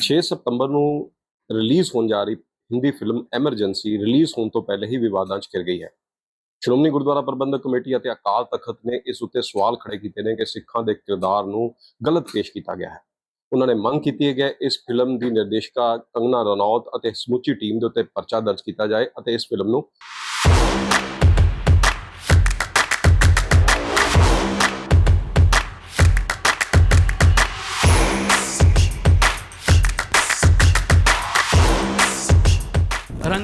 6 ਸਤੰਬਰ ਨੂੰ ਰਿਲੀਜ਼ ਹੋਣ ਜਾ ਰਹੀ ਹਿੰਦੀ ਫਿਲਮ ਐਮਰਜੈਂਸੀ ਰਿਲੀਜ਼ ਹੋਣ ਤੋਂ ਪਹਿਲੇ ਹੀ ਵਿਵਾਦਾਂ 'ਚ ਘਿਰ ਗਈ ਹੈ। ਸ਼੍ਰੋਮਣੀ ਗੁਰਦੁਆਰਾ ਪ੍ਰਬੰਧਕ ਕਮੇਟੀ ਅਤੇ ਅਕਾਲ ਤਖਤ ਨੇ ਇਸ ਉੱਤੇ ਸਵਾਲ ਖੜੇ ਕੀਤੇ ਨੇ ਕਿ ਸਿੱਖਾਂ ਦੇ ਕਿਰਦਾਰ ਨੂੰ ਗਲਤ ਪੇਸ਼ ਕੀਤਾ ਗਿਆ ਹੈ। ਉਹਨਾਂ ਨੇ ਮੰਗ ਕੀਤੀ ਹੈ ਕਿ ਇਸ ਫਿਲਮ ਦੀ ਨਿਰਦੇਸ਼ਕਾ ਕੰਗਨਾ ਰਣੌਤ ਅਤੇ ਸਮੁੱਚੀ ਟੀਮ ਦੇ ਉੱਤੇ ਪਰਚਾ ਦਰਜ ਕੀਤਾ ਜਾਏ ਅਤੇ ਇਸ ਫਿਲਮ ਨੂੰ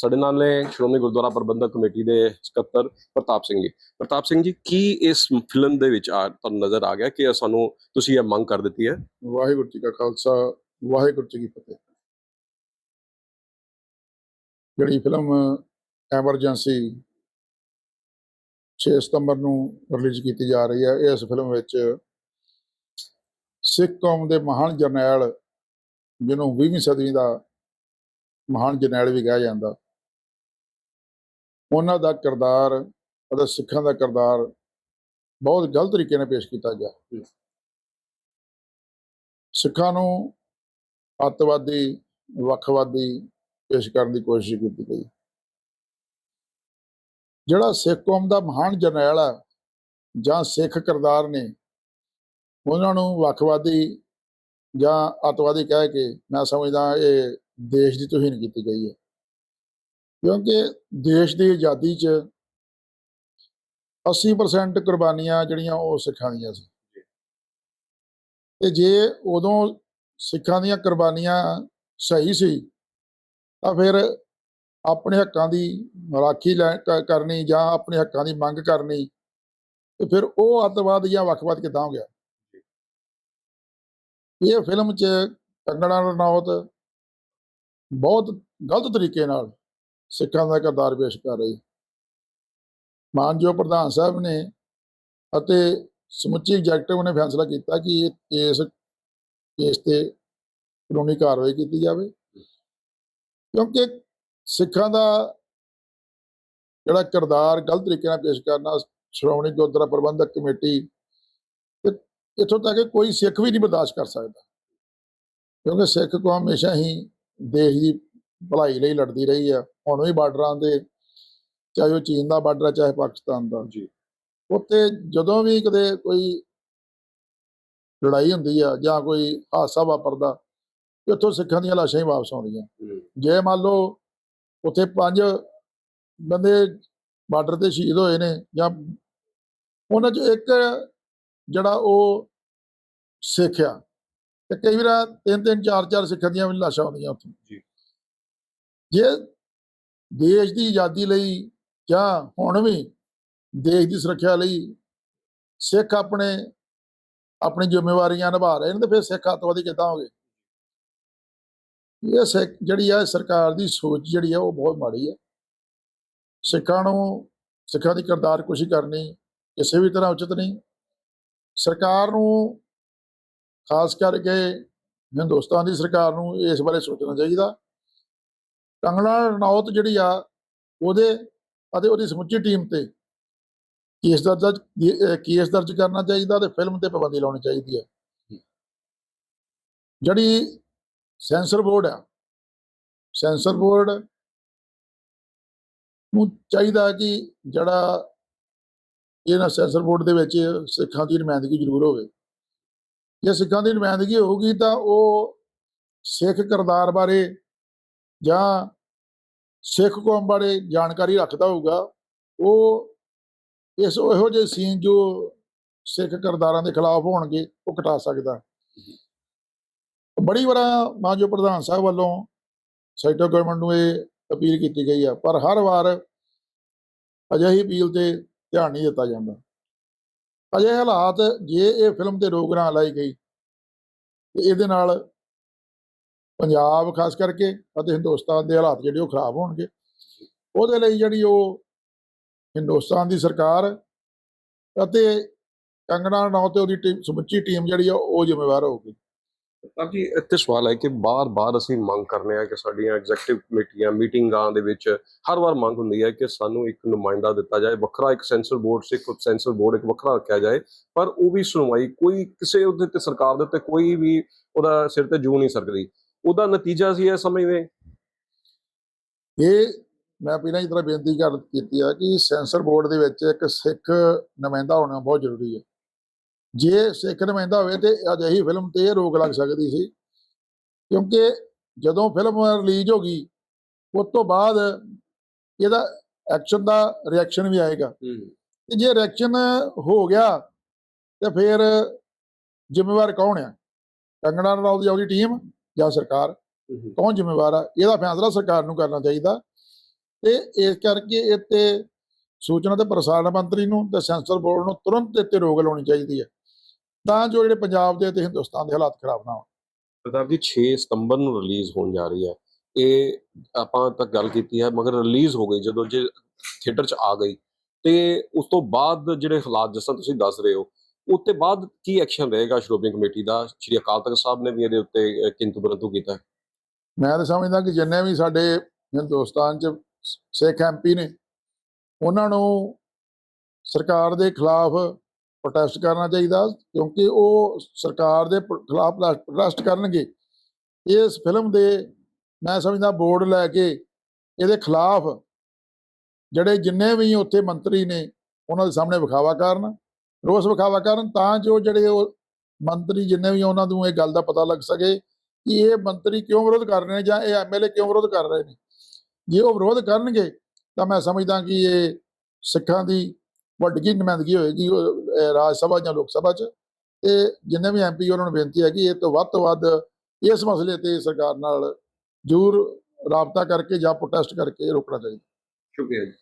ਸਾਡੇ ਨਾਲ ਨੇ ਸ਼੍ਰੋਮਣੀ ਗੁਰਦੁਆਰਾ ਪ੍ਰਬੰਧਕ ਕਮੇਟੀ ਦੇ ਸਕੱਤਰ ਪ੍ਰਤਾਪ ਸਿੰਘ ਜੀ। ਪ੍ਰਤਾਪ ਸਿੰਘ ਜੀ, ਕੀ ਇਸ ਫਿਲਮ ਦੇ ਵਿੱਚ ਆ ਤੁਹਾਨੂੰ ਨਜ਼ਰ ਆ ਗਿਆ ਕਿ ਸਾਨੂੰ ਤੁਸੀਂ ਇਹ ਮੰਗ ਕਰ ਦਿੱਤੀ ਹੈ? ਵਾਹਿਗੁਰੂ ਜੀ ਕਾ ਖਾਲਸਾ, ਵਾਹਿਗੁਰੂ ਜੀ ਕੀ ਫਤਿਹ। ਜਿਹੜੀ ਫਿਲਮ ਐਮਰਜੈਂਸੀ 6 ਸਤੰਬਰ ਨੂੰ ਰਿਲੀਜ਼ ਕੀਤੀ ਜਾ ਰਹੀ ਹੈ, ਇਸ ਫਿਲਮ ਵਿੱਚ ਸਿੱਖ ਕੌਮ ਦੇ ਮਹਾਨ ਜਰਨੈਲ, ਜਿਹਨੂੰ 20ਵੀਂ ਸਦੀ ਦਾ ਮਹਾਨ ਜਰਨੈਲ ਵੀ ਕਿਹਾ ਜਾਂਦਾ ਉਹਨਾਂ ਦਾ ਕਿਰਦਾਰ ਅਤੇ ਸਿੱਖਾਂ ਦਾ ਕਿਰਦਾਰ ਬਹੁਤ ਗਲਤ ਤਰੀਕੇ ਨਾਲ ਪੇਸ਼ ਕੀਤਾ ਗਿਆ। ਸਿੱਖਾਂ ਨੂੰ ਅੱਤਵਾਦੀ ਵੱਖਵਾਦੀ ਪੇਸ਼ ਕਰਨ ਦੀ ਕੋਸ਼ਿਸ਼ ਕੀਤੀ ਗਈ। ਜਿਹੜਾ ਸਿੱਖ ਕੌਮ ਦਾ ਮਹਾਨ ਜਰਨੈਲ ਆ ਜਾਂ ਸਿੱਖ ਕਿਰਦਾਰ ਨੇ ਉਹਨਾਂ ਨੂੰ ਵੱਖਵਾਦੀ ਜਾਂ ਅੱਤਵਾਦੀ ਕਹਿ ਕੇ ਮੈਂ ਸਮਝਦਾ ਇਹ ਦੇਸ਼ ਦੀ ਤੋਹੀਨ ਕੀਤੀ ਗਈ ਹੈ। ਕਿਉਂਕਿ ਦੇਸ਼ ਦੀ ਆਜ਼ਾਦੀ 'ਚ 80% ਕੁਰਬਾਨੀਆਂ ਜਿਹੜੀਆਂ ਉਹ ਸਿੱਖਾਂ ਦੀਆਂ ਸੀ। ਤੇ ਜੇ ਉਦੋਂ ਸਿੱਖਾਂ ਦੀਆਂ ਕੁਰਬਾਨੀਆਂ ਸਹੀ ਸੀ ਤਾਂ ਫਿਰ ਆਪਣੇ ਹੱਕਾਂ ਦੀ ਰਾਖੀ ਕਰਨੀ ਜਾਂ ਆਪਣੇ ਹੱਕਾਂ ਦੀ ਮੰਗ ਕਰਨੀ ਤੇ ਫਿਰ ਉਹ ਅੱਤਵਾਦ ਜਾਂ ਵੱਖਵਾਦ ਕਿੱਦਾਂ ਹੋ ਗਿਆ? ਇਹ ਫਿਲਮ 'ਚ ਕੰਗਣਾ ਰਣੌਤ ਬਹੁਤ ਗਲਤ ਤਰੀਕੇ ਨਾਲ ਸਿੱਖਾਂ ਦਾ ਕਿਰਦਾਰ ਪੇਸ਼ ਕਰ ਰਹੀ। ਮਾਨਯੋਗ ਪ੍ਰਧਾਨ ਸਾਹਿਬ ਨੇ ਅਤੇ ਸਮੁੱਚੀ ਐਗਜ਼ੈਕਟਿਵ ਨੇ ਫੈਸਲਾ ਕੀਤਾ ਕਿ ਇਹ ਕੇਸ ਕੇਸ ਤੇ ਕਾਨੂੰਨੀ ਕਾਰਵਾਈ ਕੀਤੀ ਜਾਵੇ। ਕਿਉਂਕਿ ਸਿੱਖਾਂ ਦਾ ਜਿਹੜਾ ਕਿਰਦਾਰ ਗਲਤ ਤਰੀਕੇ ਨਾਲ ਪੇਸ਼ ਕਰਨਾ, ਸ਼੍ਰੋਮਣੀ ਗੁਰਦੁਆਰਾ ਪ੍ਰਬੰਧਕ ਕਮੇਟੀ ਇੱਥੋਂ ਤੱਕ ਕਿ ਕੋਈ ਸਿੱਖ ਵੀ ਨਹੀਂ ਬਰਦਾਸ਼ਤ ਕਰ ਸਕਦਾ। ਕਿਉਂਕਿ ਸਿੱਖ ਕੋ ਹਮੇਸ਼ਾ ਹੀ ਦੇਸ਼ ਦੀ ਭਲਾਈ ਲਈ ਲੜਦੀ ਰਹੀ ਹੈ ਹੁਣ ਵੀ ਬਾਰਡਰਾਂ ਦੇ ਚਾਹੇ ਉਹ ਚੀਨ ਦਾ ਬਾਰਡਰ ਹੈ ਚਾਹੇ ਪਾਕਿਸਤਾਨ ਦਾ। ਜੀ। ਉੱਥੇ ਜਦੋਂ ਵੀ ਕਦੇ ਕੋਈ ਲੜਾਈ ਹੁੰਦੀ ਆ ਜਾਂ ਕੋਈ ਹਾਦਸਾ ਵਾਪਰਦਾ ਉੱਥੋਂ ਸਿੱਖਾਂ ਦੀਆਂ ਲਾਸ਼ਾਂ ਹੀ ਵਾਪਸ ਆਉਂਦੀਆਂ। ਜੇ ਮੰਨ ਲਓ ਉੱਥੇ ਪੰਜ ਬੰਦੇ ਬਾਰਡਰ ਤੇ ਸ਼ਹੀਦ ਹੋਏ ਨੇ ਜਾਂ ਉਹਨਾਂ ਚੋਂ ਇੱਕ ਜਿਹੜਾ ਉਹ ਸਿੱਖ ਆ ਤੇ ਕਈ ਵਾਰ ਤਿੰਨ ਤਿੰਨ ਚਾਰ ਚਾਰ ਸਿੱਖਾਂ ਦੀਆਂ ਵੀ ਲਾਸ਼ਾਂ ਆਉਂਦੀਆਂ ਉੱਥੇ। ਜੀ। ਜੇ ਦੇਸ਼ ਦੀ ਆਜ਼ਾਦੀ ਲਈ ਜਾਂ ਹੁਣ ਵੀ ਦੇਸ਼ ਦੀ ਸੁਰੱਖਿਆ ਲਈ ਸਿੱਖ ਆਪਣੇ, ਆਪਣੀ ਜ਼ਿੰਮੇਵਾਰੀਆਂ ਨਿਭਾ ਰਹੇ ਨੇ ਤੇ ਫਿਰ ਸਿੱਖ ਅੱਤਵਾਦੀ ਕਿੱਦਾਂ ਹੋ ਗਏ ਇਹ ਸਿੱਖ ਜਿਹੜੀ ਹੈ ਸਰਕਾਰ ਦੀ ਸੋਚ ਜਿਹੜੀ ਹੈ ਉਹ ਬਹੁਤ ਮਾੜੀ ਹੈ ਸਿੱਖਾਂ ਨੂੰ, ਸਿੱਖਾਂ ਦੀ ਕਿਰਦਾਰ ਕੁਸ਼ੀ ਕਰਨੀ, ਕਿਸੇ ਵੀ ਤਰ੍ਹਾਂ ਉਚਿਤ ਨਹੀਂ। ਸਰਕਾਰ ਨੂੰ ਖਾਸ ਕਰਕੇ ਹਿੰਦੁਸਤਾਨ ਦੀ ਸਰਕਾਰ ਨੂੰ ਇਸ ਬਾਰੇ ਸੋਚਣਾ ਚਾਹੀਦਾ। ਕੰਗਣਾ ਰਣੌਤ ਜਿਹੜੀ ਆ, ਉਹਦੇ ਅਤੇ ਉਹਦੀ ਸਮੁੱਚੀ ਟੀਮ ਤੇ ਕੇਸ ਦਰਜ ਕੇਸ ਦਰਜ ਕਰਨਾ ਚਾਹੀਦਾ ਤੇ ਫਿਲਮ ਤੇ ਪਾਬੰਦੀ ਲਾਉਣੀ ਚਾਹੀਦੀ ਹੈ ਜਿਹੜੀ ਸੈਂਸਰ ਬੋਰਡ ਆ ਸੈਂਸਰ ਬੋਰਡ ਨੂੰ ਚਾਹੀਦਾ ਕਿ ਜਿਹੜਾ ਇਹਨਾਂ ਸੈਂਸਰ ਬੋਰਡ ਦੇ ਵਿੱਚ ਸਿੱਖਾਂ ਦੀ ਨੁਮਾਇੰਦਗੀ ਜ਼ਰੂਰ ਹੋਵੇ। ਜੇ ਸਿੱਖਾਂ ਦੀ ਨੁਮਾਇੰਦਗੀ ਹੋਊਗੀ ਤਾਂ ਉਹ ਸਿੱਖ ਕਿਰਦਾਰ ਬਾਰੇ ਜਾਂ ਸਿੱਖ ਕੌਮ ਬਾਰੇ ਜਾਣਕਾਰੀ ਰੱਖਦਾ ਹੋਊਗਾ, ਉਹ ਇਸ ਇਹੋ ਜਿਹੇ ਸੀਨ ਜੋ ਸਿੱਖ ਕਿਰਦਾਰਾਂ ਦੇ ਖਿਲਾਫ ਹੋਣਗੇ, ਉਹ ਘਟਾ ਸਕਦਾ। ਬੜੀ ਵਾਰ ਮਾਨਜੋ ਪ੍ਰਧਾਨ ਸਾਹਿਬ ਵੱਲੋਂ ਸੈਂਟਰ ਗਵਰਨਮੈਂਟ ਨੂੰ ਇਹ ਅਪੀਲ ਕੀਤੀ ਗਈ ਆ, ਪਰ ਹਰ ਵਾਰ ਅਜਿਹੀ ਅਪੀਲ ਤੇ ਧਿਆਨ ਨਹੀਂ ਦਿੱਤਾ ਜਾਂਦਾ। ਅਜਿਹੇ ਹਾਲਾਤ ਜੇ ਇਹ ਫਿਲਮ ਤੇ ਰੋਕ ਨਾ ਲਾਈ ਗਈ, ਤੇ ਇਹਦੇ ਨਾਲ ਪੰਜਾਬ ਖਾਸ ਕਰਕੇ ਅਤੇ ਹਿੰਦੁਸਤਾਨ ਦੇ ਹਾਲਾਤ ਜਿਹੜੇ ਉਹ ਖਰਾਬ ਹੋਣਗੇ। ਉਹਦੇ ਲਈ ਜਿਹੜੀ ਉਹ ਹਿੰਦੁਸਤਾਨ ਦੀ ਸਰਕਾਰ ਅਤੇ ਕੰਗਣਾ ਰਣੌਤ ਤੇ ਉਹਦੀ ਟੀਮ, ਸਮੁੱਚੀ ਟੀਮ ਜਿਹੜੀ ਆ, ਉਹ ਜ਼ਿੰਮੇਵਾਰ ਹੋਊਗੀ। ਤਾਂ ਜੀ ਇੱਥੇ ਸਵਾਲ ਹੈ ਕਿ ਬਾਰ-ਬਾਰ ਅਸੀਂ ਮੰਗ ਕਰਨੇ ਆ ਕਿ ਸਾਡੀਆਂ ਐਗਜ਼ੈਕਟਿਵ ਕਮੇਟੀਆਂ ਮੀਟਿੰਗਾਂ ਦੇ ਵਿੱਚ ਹਰ ਵਾਰ ਮੰਗ ਹੁੰਦੀ ਹੈ ਕਿ ਸਾਨੂੰ ਇੱਕ ਨੁਮਾਇੰਦਾ ਦਿੱਤਾ ਜਾਏ। ਵੱਖਰਾ ਇੱਕ censor board Sikh censor board ਇੱਕ ਵੱਖਰਾ ਰੱਖਿਆ ਜਾਏ, ਪਰ ਉਹ ਵੀ ਸੁਣਵਾਈ ਕੋਈ ਕਿਸੇ ਉਹਦੇ ਤੇ, ਸਰਕਾਰ ਦੇ ਉੱਤੇ ਕੋਈ ਵੀ ਉਹਦਾ ਸਿਰ ਤੇ ਜੂ ਨਹੀਂ ਸਕਦੀ ਉਹਦਾ ਨਤੀਜਾ ਸੀ ਇਹ ਸਮਝਦੇ? ਇਹ ਮੈਂ ਪਹਿਲਾਂ ਹੀ ਤਰ੍ਹਾਂ ਬੇਨਤੀ ਕਰ ਕੀਤੀ ਆ ਕਿ ਸੈਂਸਰ ਬੋਰਡ ਦੇ ਵਿੱਚ ਇੱਕ ਸਿੱਖ ਨੁਮਾਇੰਦਾ ਹੋਣਾ ਬਹੁਤ ਜ਼ਰੂਰੀ ਹੈ। ਜੇ ਸਿੱਖ ਨੁਮਾਇੰਦਾ ਹੋਵੇ ਤੇ ਅਜਿਹੀ ਫਿਲਮ ਤੇ ਇਹ ਰੋਕ ਲੱਗ ਸਕਦੀ ਸੀ। ਕਿਉਂਕਿ ਜਦੋਂ ਫਿਲਮ ਰਿਲੀਜ਼ ਹੋ ਗਈ ਉਸ ਤੋਂ ਬਾਅਦ ਇਹਦਾ ਐਕਸ਼ਨ ਦਾ ਰਿਐਕਸ਼ਨ ਵੀ ਆਏਗਾ। ਤੇ ਜੇ ਰਿਐਕਸ਼ਨ ਹੋ ਗਿਆ ਤੇ ਫਿਰ ਜ਼ਿੰਮੇਵਾਰ ਕੌਣ ਆ? ਕੰਗਣਾ ਰਣੌਤ ਦੀ ਉਹਦੀ ਟੀਮ ਜਾਂ ਸਰਕਾਰ ਕੌਣ ਜ਼ਿੰਮੇਵਾਰ ਆ ਇਹਦਾ ਫੈਸਲਾ ਸਰਕਾਰ ਨੂੰ ਕਰਨਾ ਚਾਹੀਦਾ। ਤੇ ਇਸ ਕਰਕੇ ਇਹ ਤੇ ਸੂਚਨਾ ਤੇ ਪ੍ਰਸਾਰਣ ਮੰਤਰੀ ਨੂੰ ਤੇ ਸੈਂਸਰ ਬੋਰਡ ਨੂੰ ਤੁਰੰਤ ਇੱਥੇ ਰੋਕ ਲਾਉਣੀ ਚਾਹੀਦੀ ਹੈ ਤਾਂ ਜੋ ਜਿਹੜੇ ਪੰਜਾਬ ਦੇ ਤੇ ਹਿੰਦੁਸਤਾਨ ਦੇ ਹਾਲਾਤ ਖਰਾਬ ਨਾ ਹੋਣ। ਪ੍ਰਤਾਪ ਜੀ 6 ਸਤੰਬਰ ਨੂੰ ਰਿਲੀਜ਼ ਹੋਣ ਜਾ ਰਹੀ ਹੈ ਇਹ ਆਪਾਂ ਤਾਂ ਗੱਲ ਕੀਤੀ ਹੈ ਮਗਰ ਰਿਲੀਜ਼ ਹੋ ਗਈ ਜਦੋਂ ਜੇ ਥੀਏਟਰ 'ਚ ਆ ਗਈ। ਤੇ ਉਸ ਤੋਂ ਬਾਅਦ ਜਿਹੜੇ ਹਾਲਾਤ ਜਿਸ ਤਰ੍ਹਾਂ ਤੁਸੀਂ ਦੱਸ ਰਹੇ ਹੋ ਉੱਤੇ ਬਾਅਦ ਕੀ ਐਕਸ਼ਨ ਰਹੇਗਾ ਸ਼੍ਰੋਮਣੀ ਕਮੇਟੀ ਦਾ? ਸ਼੍ਰੀ ਅਕਾਲ ਤਖਤ ਸਾਹਿਬ ਨੇ ਵੀ ਇਹਦੇ ਉੱਤੇ ਕਿੰਤੂ ਪਰੰਤੂ ਕੀਤਾ ਮੈਂ ਤਾਂ ਸਮਝਦਾ ਕਿ ਜਿੰਨੇ ਵੀ ਸਾਡੇ ਹਿੰਦੁਸਤਾਨ 'ਚ ਸਿੱਖ ਐਮਪੀ ਨੇ, ਉਹਨਾਂ ਨੂੰ ਸਰਕਾਰ ਦੇ ਖਿਲਾਫ ਪ੍ਰੋਟੈਸਟ ਕਰਨਾ ਚਾਹੀਦਾ, ਕਿਉਂਕਿ ਉਹ ਸਰਕਾਰ ਦੇ ਖਿਲਾਫ ਪ੍ਰੋਟੈਸਟ ਕਰਨਗੇ। ਇਸ ਫਿਲਮ ਦੇ ਮੈਂ ਸਮਝਦਾ ਬੋਰਡ ਲੈ ਕੇ ਇਹਦੇ ਖਿਲਾਫ ਜਿਹੜੇ ਜਿੰਨੇ ਵੀ ਉੱਥੇ ਮੰਤਰੀ ਨੇ, ਉਹਨਾਂ ਦੇ ਸਾਹਮਣੇ ਵਿਖਾਵਾ ਕਰਨ। ਰੋਸ ਵਿਖਾਵਾ ਕਰਨ ਤਾਂ ਜੋ ਜਿਹੜੇ ਉਹ ਮੰਤਰੀ ਜਿੰਨੇ ਵੀ ਉਹਨਾਂ ਨੂੰ ਇਹ ਗੱਲ ਦਾ ਪਤਾ ਲੱਗ ਸਕੇ ਕਿ ਇਹ ਮੰਤਰੀ ਕਿਉਂ ਵਿਰੋਧ ਕਰ ਰਹੇ ਨੇ ਜਾਂ ਇਹ ਐਮਐਲਏ ਕਿਉਂ ਵਿਰੋਧ ਕਰ ਰਹੇ ਨੇ। ਜੇ ਉਹ ਵਿਰੋਧ ਕਰਨਗੇ ਤਾਂ ਮੈਂ ਸਮਝਦਾ ਕਿ ਇਹ ਸਿੱਖਾਂ ਦੀ ਵੱਡੀ ਨੁਮਾਇੰਦਗੀ ਹੋਏਗੀ ਰਾਜ ਸਭਾ ਜਾਂ ਲੋਕ ਸਭਾ 'ਚ। ਤੇ ਜਿੰਨੇ ਵੀ ਐਮਪੀ ਉਹਨਾਂ ਨੂੰ ਬੇਨਤੀ ਹੈ ਕਿ ਇਹ ਤੋਂ ਵੱਧ ਤੋਂ ਵੱਧ ਇਸ ਮਸਲੇ ਤੇ ਸਰਕਾਰ ਨਾਲ ਜ਼ਰੂਰ ਰਾਬਤਾ ਕਰਕੇ ਜਾਂ ਪ੍ਰੋਟੈਸਟ ਕਰਕੇ ਰੋਕਣਾ ਚਾਹੀਦਾ। ਸ਼ੁਕਰੀਆ ਜੀ।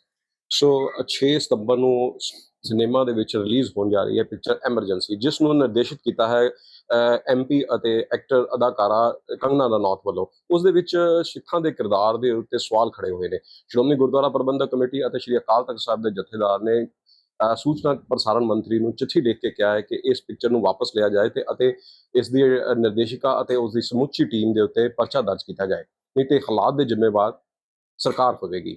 ਸੋ 6 ਸਤੰਬਰ ਨੂੰ ਸਿਨੇਮਾ ਦੇ ਵਿੱਚ ਰਿਲੀਜ਼ ਹੋਣ ਜਾ ਰਹੀ ਹੈ ਪਿਕਚਰ ਐਮਰਜੈਂਸੀ ਜਿਸ ਨੂੰ ਨਿਰਦੇਸ਼ਿਤ ਕੀਤਾ ਹੈ ਐਮਪੀ ਅਤੇ ਐਕਟਰ ਅਦਾਕਾਰਾ ਕੰਗਨਾ ਰਣੌਤ ਵੱਲੋਂ। ਉਸ ਦੇ ਵਿੱਚ ਸਿੱਖਾਂ ਦੇ ਕਿਰਦਾਰ ਦੇ ਉੱਤੇ ਸਵਾਲ ਖੜੇ ਹੋਏ ਨੇ। ਸ਼੍ਰੋਮਣੀ ਗੁਰਦੁਆਰਾ ਪ੍ਰਬੰਧਕ ਕਮੇਟੀ ਅਤੇ ਸ਼੍ਰੀ ਅਕਾਲ ਤਖਤ ਸਾਹਿਬ ਦੇ ਜਥੇਦਾਰ ਨੇ ਅਹ, ਸੂਚਨਾ ਪ੍ਰਸਾਰਣ ਮੰਤਰੀ ਨੂੰ ਚਿੱਠੀ ਲਿਖ ਕੇ ਕਿਹਾ ਹੈ ਕਿ ਇਸ ਪਿਕਚਰ ਨੂੰ ਵਾਪਸ ਲਿਆ ਜਾਏ ਤੇ ਅਤੇ ਇਸ ਦੀ ਨਿਰਦੇਸ਼ਿਕਾ ਅਤੇ ਉਸ ਦੀ ਸਮੁੱਚੀ ਟੀਮ ਦੇ ਉੱਤੇ ਪਰਚਾ ਦਰਜ ਕੀਤਾ ਜਾਏ। ਨਹੀਂ ਤੇ ਹਾਲਾਤ ਦੇ ਜ਼ਿੰਮੇਵਾਰ ਸਰਕਾਰ ਹੋਵੇਗੀ।